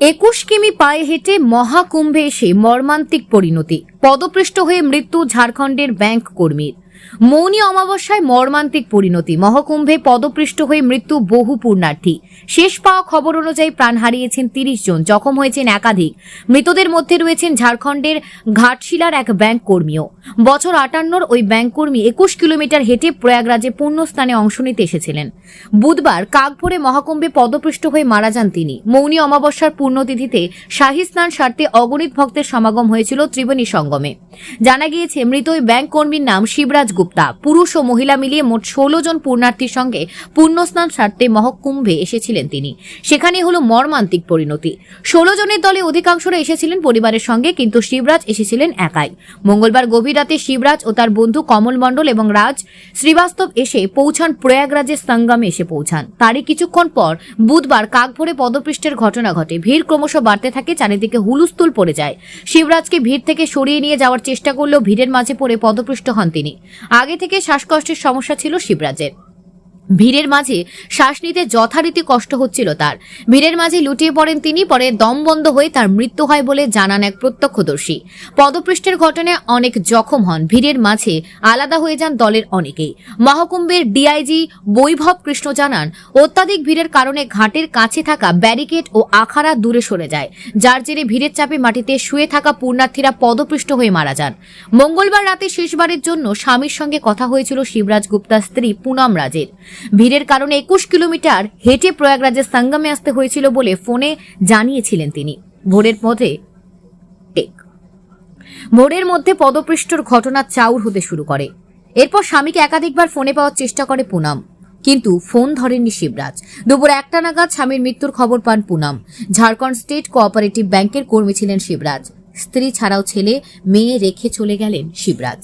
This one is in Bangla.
একুশ কিমি পায়ে হেঁটে মহাকুম্ভে এসে মর্মান্তিক পরিণতি। পদপৃষ্ট হয়ে মৃত্যু ঝাড়খণ্ডের ব্যাংক কর্মীর। মৌনী অমাবস্যায় মর্মান্তিক পরিণতি। মহাকুম্ভে পদপৃষ্ঠ হয়ে মৃত্যু বহু পূর্ণার্থী। শেষ পাওয়া খবর অনুযায়ী প্রাণ হারিয়েছেন তিরিশ জন, জখম হয়েছেন একাধিক। মৃতদের মধ্যে রয়েছেন ঝাড়খণ্ডের ঘাটশিলার এক ব্যাংক কর্মীও। বছর আটান্নর ওই ব্যাংক কর্মী একুশ কিলোমিটার হেঁটে প্রয়াগরাজে পুণ্যস্থানে অংশ নিতে এসেছিলেন। বুধবার কাকভোরে মহাকুম্ভে পদপৃষ্ট হয়ে মারা যান তিনি। মৌনী অমাবস্যার পূর্ণতিথিতে শাহী স্নান সারতে অগণিত ভক্তের সমাগম হয়েছিল ত্রিবেণী সঙ্গমে। জানা গিয়েছে, মৃত ওই ব্যাংক কর্মীর নাম শিবরাজ গুপ্তা। পুরুষ ও মহিলা মিলিয়ে মোট ষোলো জন পূর্ণার্থীর সঙ্গে পুণ্যস্নান সারতে মহকুম্ভে এসেছিলেন তিনি। সেখানে হলো মর্মান্তিক পরিণতি। ষোলো জনের দলে অধিকাংশরা এসেছিলেন পরিবারের সঙ্গে, কিন্তু শিবরাজ এসেছিলেন একাই। মঙ্গলবার গভীর রাতে শিবরাজ ও তার বন্ধু কমল মণ্ডল এবং রাজ শ্রীবাস্তব এসে পৌঁছান প্রয়াগরাজের সঙ্গমে এসে পৌঁছান। তারই কিছুক্ষণ পর বুধবার কাকভরে পদপৃষ্ঠের ঘটনা ঘটে। ভিড় ক্রমশ বাড়তে থাকে, চারিদিকে হুলুস্থুল পড়ে যায়। শিবরাজকে ভিড় থেকে সরিয়ে নিয়ে যাওয়ার চেষ্টা করলেও ভিড়ের মাঝে পড়ে পদপৃষ্ঠ হন তিনি। আগে থেকে শ্বাসকষ্টের সমস্যা ছিল শিবরাজের। ভিড়ের মাঝে শ্বাস নিতে যথারীতি কষ্ট হচ্ছিল তার। ভিড়ের মাঝে লুটিয়ে পড়েন তিনি, পরে দম বন্ধ হয়ে তার মৃত্যু হয় বলে জানান এক প্রত্যক্ষদর্শী। পদপৃষ্ঠের ঘটনায় অনেক জখম হন। ভিড়ের মাঝে আলাদা হয়ে যান দলের অনেকেই। মহকুম্বের ডিআইজি বৈভব কৃষ্ণ জানান, অত্যাধিক ভিড়ের কারণে ঘাটের কাছে থাকা ব্যারিকেড ও আখাড়া দূরে সরে যায়, যার জেরে ভিড়ের চাপে মাটিতে শুয়ে থাকা পূর্ণার্থীরা পদপৃষ্ঠ হয়ে মারা যান। মঙ্গলবার রাতে শেষবারের জন্য স্বামীর সঙ্গে কথা হয়েছিল শিবরাজ গুপ্তার স্ত্রী পুনম রাজের। ভিড়ের কারণে একুশ কিলোমিটার হেঁটে প্রয়াগরাজের সঙ্গমে আসতে হয়েছিল বলে ফোনে জানিয়েছিলেন তিনি। ভোরের পথে ভোরের মধ্যে পদপৃষ্ঠর ঘটনা চাউর হতে শুরু করে। এরপর স্বামীকে একাধিকবার ফোনে পাওয়ার চেষ্টা করে পুনম। কিন্তু ফোন ধরেননি শিবরাজ। দুপুর একটা নাগাদ স্বামীর মৃত্যুর খবর পান পুনম। ঝাড়খণ্ড স্টেট কোঅপারেটিভ ব্যাংকের কর্মী ছিলেন শিবরাজ। স্ত্রী ছাড়াও ছেলে, মেয়ে রেখে চলে গেলেন শিবরাজ।